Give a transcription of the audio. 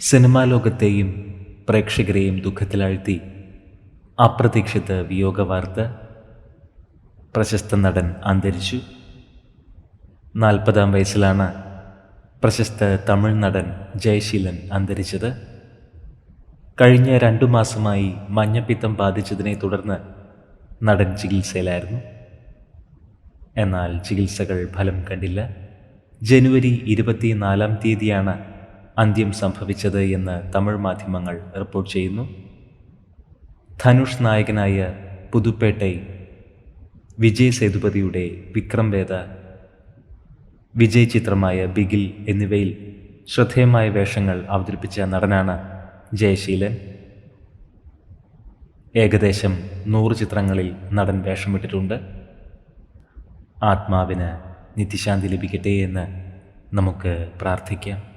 Cinema ലോകത്തെയും പ്രേക്ഷകരെയും ദുഃഖത്തിലാഴ്ത്തി അപ്രതീക്ഷിത വിയോഗ വാർത്ത പ്രശസ്ത നടൻ അന്തരിച്ചു. നാൽപ്പതാം വയസ്സിലാണ് പ്രശസ്ത തമിഴ് നടൻ ജയശീലൻ അന്തരിച്ചത്. കഴിഞ്ഞ രണ്ടു മാസമായി മഞ്ഞപ്പിത്തം ബാധിച്ചതിനെ തുടർന്ന് നടൻ ചികിത്സയിലായിരുന്നു. എന്നാൽ ചികിത്സകൾ ഫലം കണ്ടില്ല. ജനുവരി ഇരുപത്തിനാലാം തീയതിയാണ് അന്ത്യം സംഭവിച്ചത് എന്ന് തമിഴ് മാധ്യമങ്ങൾ റിപ്പോർട്ട് ചെയ്യുന്നു. ധനുഷ് നായകനായ പുതുപ്പേട്ടൈ വിജയ് സേതുപതിയുടെ വിക്രം വേദ വിജയ് ചിത്രമായ ബിഗിൽ എന്നിവയിൽ ശ്രദ്ധേയമായ വേഷങ്ങൾ അവതരിപ്പിച്ച നടനാണ് ജയശീലൻ. ഏകദേശം നൂറ് ചിത്രങ്ങളിൽ നടൻ വേഷമിട്ടിട്ടുണ്ട് ആത്മാവിന് നിത്യശാന്തി ലഭിക്കട്ടെ എന്ന് നമുക്ക് പ്രാർത്ഥിക്കാം.